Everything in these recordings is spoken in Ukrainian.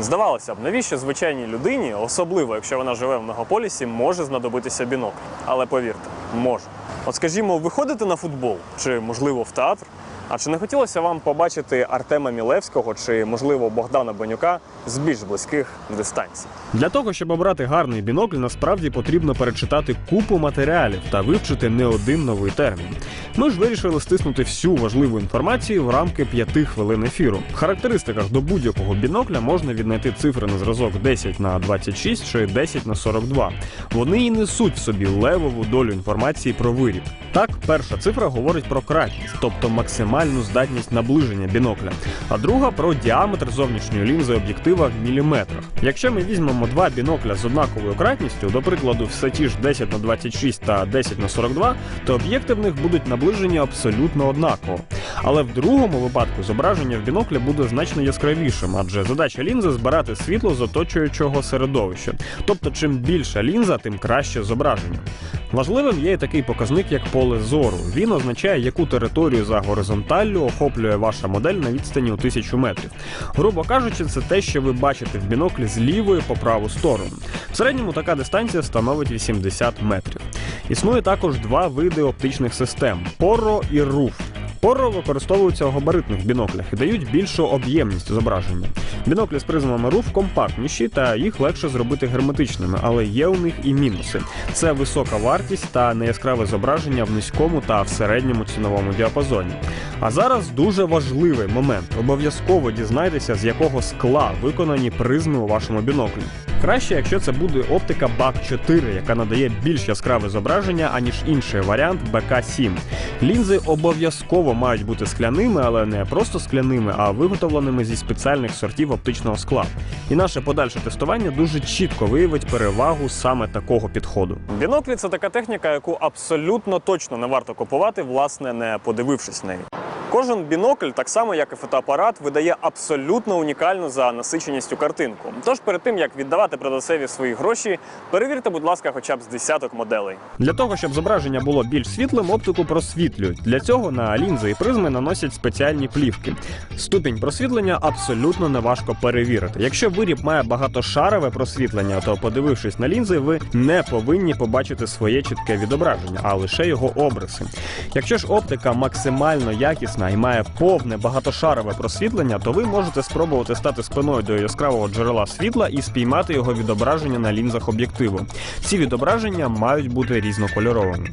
Здавалося б, навіщо звичайній людині, особливо якщо вона живе в мегаполісі, може знадобитися бінокль. Але повірте, може. От скажімо, ви ходите на футбол чи, можливо, в театр. А чи не хотілося вам побачити Артема Мілевського чи, можливо, Богдана Бенюка з більш близьких дистанцій? Для того, щоб обрати гарний бінокль, насправді потрібно перечитати купу матеріалів та вивчити не один новий термін. Ми ж вирішили стиснути всю важливу інформацію в рамки 5 хвилин ефіру. В характеристиках до будь-якого бінокля можна віднайти цифри на зразок 10 на 26 чи 10 на 42. Вони і несуть в собі левову долю інформації про виріб. Так, перша цифра говорить про кратність, тобто максимальну здатність наближення бінокля, а друга про діаметр зовнішньої лінзи об'єктива в міліметрах. Якщо ми візьмемо два бінокля з однаковою кратністю, до прикладу, все ті ж 10 на 26 та 10 на 42, то об'єкти в них будуть наближені абсолютно однаково. Але в другому випадку зображення в біноклі буде значно яскравішим, адже задача лінзи збирати світло з оточуючого середовища. Тобто, чим більша лінза, тим краще зображення. Важливим є і такий показник, як поле зору. Він означає, яку територію за горизонталлю охоплює ваша модель на відстані у тисячу метрів. Грубо кажучи, це те, що ви бачите в біноклі з лівої по праву сторону. В середньому така дистанція становить 80 метрів. Існує також два види оптичних систем: поро і руф. Поро використовуються у габаритних біноклях і дають більшу об'ємність зображення. Біноклі з призмами руф компактніші та їх легше зробити герметичними, але є у них і мінуси: це висока вартість та неяскраве зображення в низькому та в середньому ціновому діапазоні. А зараз дуже важливий момент: обов'язково дізнайтеся, з якого скла виконані призми у вашому біноклі. Краще, якщо це буде оптика BAC 4, яка надає більш яскраве зображення, аніж інший варіант BK7. Лінзи обов'язково мають бути скляними, але не просто скляними, а виготовленими зі спеціальних сортів оптичного скла. І наше подальше тестування дуже чітко виявить перевагу саме такого підходу. Біноклі це така техніка, яку абсолютно точно не варто купувати, власне, не подивившись неї. Кожен бінокль, так само як і фотоапарат, видає абсолютно унікальну за насиченістю картинку. Тож перед тим як віддавати продавцеві свої гроші, перевірте, будь ласка, хоча б з десяток моделей. Для того, щоб зображення було більш світлим, оптику просвітлюють. Для цього на лінзи і призми наносять спеціальні плівки. Ступінь просвітлення абсолютно неважко перевірити. Якщо виріб має багатошарове просвітлення, то подивившись на лінзи, ви не повинні побачити своє чітке відображення, а лише його обриси. Якщо ж оптика максимально якісна і має повне багатошарове просвітлення, то ви можете спробувати стати спиною до яскравого джерела світла і спіймати його відображення на лінзах об'єктиву. Ці відображення мають бути різнокольоровими.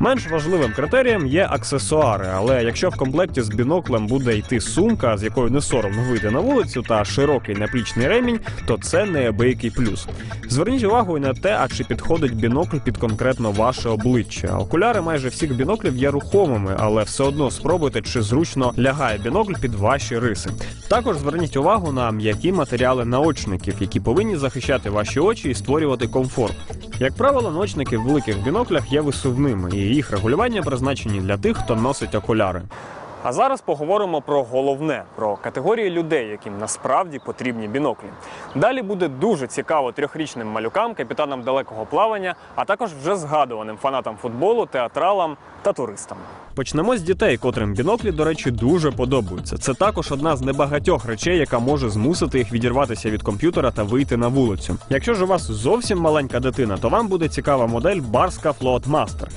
Менш важливим критерієм є аксесуари, але якщо в комплекті з біноклем буде йти сумка, з якою не соромно вийти на вулицю, та широкий наплічний ремінь, то це неабиякий плюс. Зверніть увагу і на те, а чи підходить бінокль під конкретно ваше обличчя. Окуляри майже всіх біноклів є рухомими, але все одно спробуйте, чи зручно лягає бінокль під ваші риси. Також зверніть увагу на м'які матеріали наочників, які повинні захищати ваші очі і створювати комфорт. Як правило, ночники в великих біноклях є висувними, і їх регулювання призначені для тих, хто носить окуляри. А зараз поговоримо про головне про категорії людей, яким насправді потрібні біноклі. Далі буде дуже цікаво трьохрічним малюкам, капітанам далекого плавання, а також вже згадуваним фанатам футболу, театралам та туристам. Почнемо з дітей, котрим біноклі, до речі, дуже подобаються. Це також одна з небагатьох речей, яка може змусити їх відірватися від комп'ютера та вийти на вулицю. Якщо ж у вас зовсім маленька дитина, то вам буде цікава модель Барска Float Master.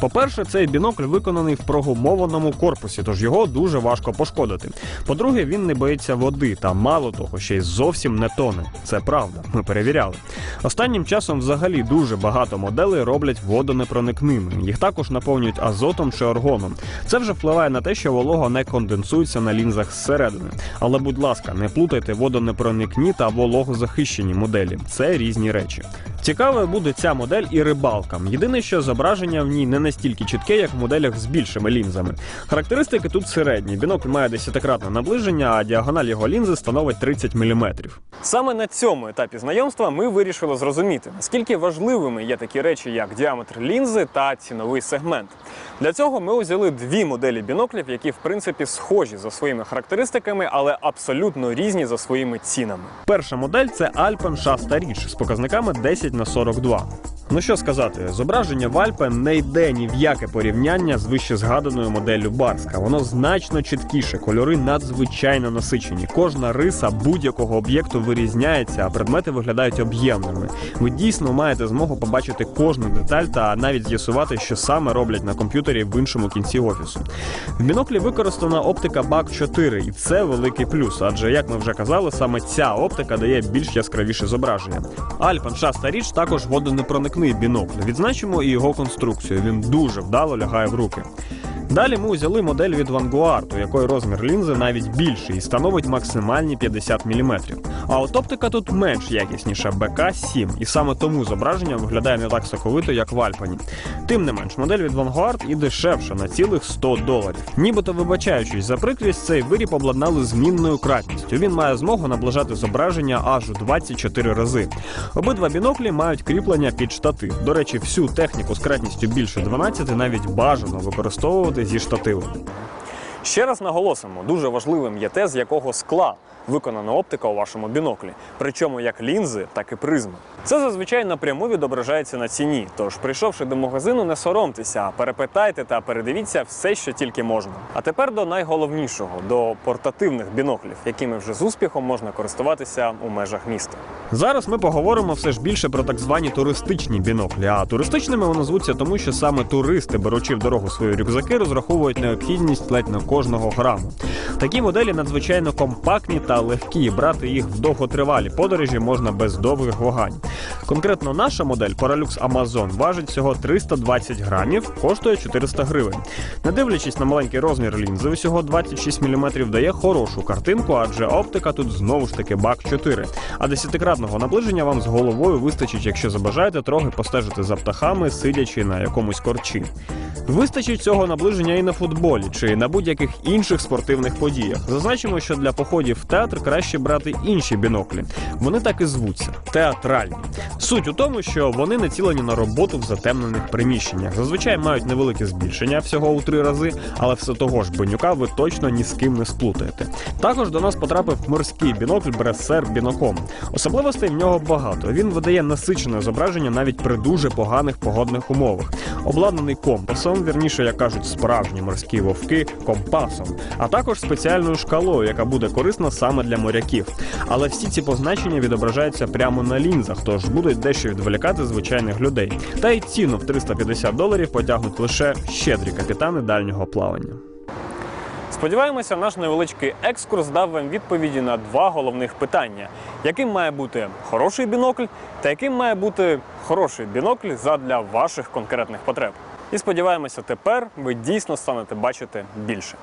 По-перше, цей бінокль виконаний в прогумованому корпусі, тож його дуже важко пошкодити. По-друге, він не боїться води та мало того, ще й зовсім не тоне. Це правда, ми перевіряли. Останнім часом взагалі дуже багато моделей роблять водонепроникними. Їх також наповнюють азотом чи аргоном. Це вже впливає на те, що волога не конденсується на лінзах зсередини. Але, будь ласка, не плутайте водонепроникні та вологозахищені моделі. Це різні речі. Цікавою буде ця модель і рибалкам. Єдине, що зображення в ній не настільки чітке, як в моделях з більшими лінзами. Характеристики тут середні. Бінокль має десятикратне наближення, а діагональ його лінзи становить 30 мм. Саме на цьому етапі знайомства ми вирішили зрозуміти, наскільки важливими є такі речі, як діаметр лінзи та ціновий сегмент. Для цього ми узяли дві моделі біноклів, які в принципі схожі за своїми характеристиками, але абсолютно різні за своїми цінами. Перша модель це Alpen Shasta Ridge з показниками 10 на 42. Ну що сказати, зображення Вальпе не йде ні в яке порівняння з вище згаданою моделлю Барська. Воно значно чіткіше, кольори надзвичайно насичені. Кожна риса будь-якого об'єкту вирізняється, а предмети виглядають об'ємними. Ви дійсно маєте змогу побачити кожну деталь та навіть з'ясувати, що саме роблять на комп'ютері в іншому кінці офісу. В біноклі використана оптика BAC 4, і це великий плюс, адже як ми вже казали, саме ця оптика дає більш яскравіше зображення. Альпан річ також водонепроникний бінокль. Відзначимо і його конструкцію. Він дуже вдало лягає в руки. Далі ми узяли модель від Vanguard, у якої розмір лінзи навіть більший і становить максимальні 50 мм. А от оптика тут менш якісніша БК-7, і саме тому зображення виглядає не так соковито, як в Альпані. Тим не менш, модель від Vanguard і дешевша на цілих 100 доларів. Нібито вибачаючись за прикрість, цей виріб обладнали змінною кратністю. Він має змогу наближати зображення аж у 24 рази. Обидва біноклі мають кріплення під штатив. До речі, всю техніку з кратністю більше 12 навіть бажано використовувати зі штативом. Ще раз наголосимо, дуже важливим є те, з якого скла виконана оптика у вашому біноклі, причому як лінзи, так і призми. Це зазвичай напряму відображається на ціні. Тож, прийшовши до магазину, не соромтеся, а перепитайте та передивіться все, що тільки можна. А тепер до найголовнішого до портативних біноклів, якими вже з успіхом можна користуватися у межах міста. Зараз ми поговоримо все ж більше про так звані туристичні біноклі. А туристичними вони звуться тому, що саме туристи, беручи в дорогу свої рюкзаки, розраховують необхідність ледь на кожного граму. Такі моделі надзвичайно компактні та легкі. Брати їх в довготривалі подорожі можна без довгих вагань. Конкретно наша модель Paralux Amazon важить всього 320 грамів, коштує 400 гривень. Не дивлячись на маленький розмір лінзи, усього 26 мм дає хорошу картинку, адже оптика тут знову ж таки бак 4. А десятикратного наближення вам з головою вистачить, якщо забажаєте трохи постежити за птахами, сидячи на якомусь корчі. Вистачить цього наближення і на футболі чи на будь-яких інших спортивних подіях. Зазначимо, що для походів в театр краще брати інші біноклі. Вони так і звуться театральні. Суть у тому, що вони націлені на роботу в затемнених приміщеннях. Зазвичай мають невелике збільшення всього у три рази, але все того ж бенюка ви точно ні з ким не сплутаєте. Також до нас потрапив морський бінокль Bresser Binocom. Особливостей в нього багато. Він видає насичене зображення навіть при дуже поганих погодних умовах. Обладнаний компасом, вірніше, як кажуть, справжні морські вовки компасом, а також спеціальною шкалою, яка буде корисна саме для моряків. Але всі ці позначення відображаються прямо на лінзах, тож будуть дещо відволікати звичайних людей. Та й ціну в 350 доларів потягнуть лише щедрі капітани дальнього плавання. Сподіваємося, наш невеличкий екскурс дав вам відповіді на два головних питання: яким має бути хороший бінокль, та яким має бути хороший бінокль задля ваших конкретних потреб. І сподіваємося, тепер ви дійсно станете бачити більше.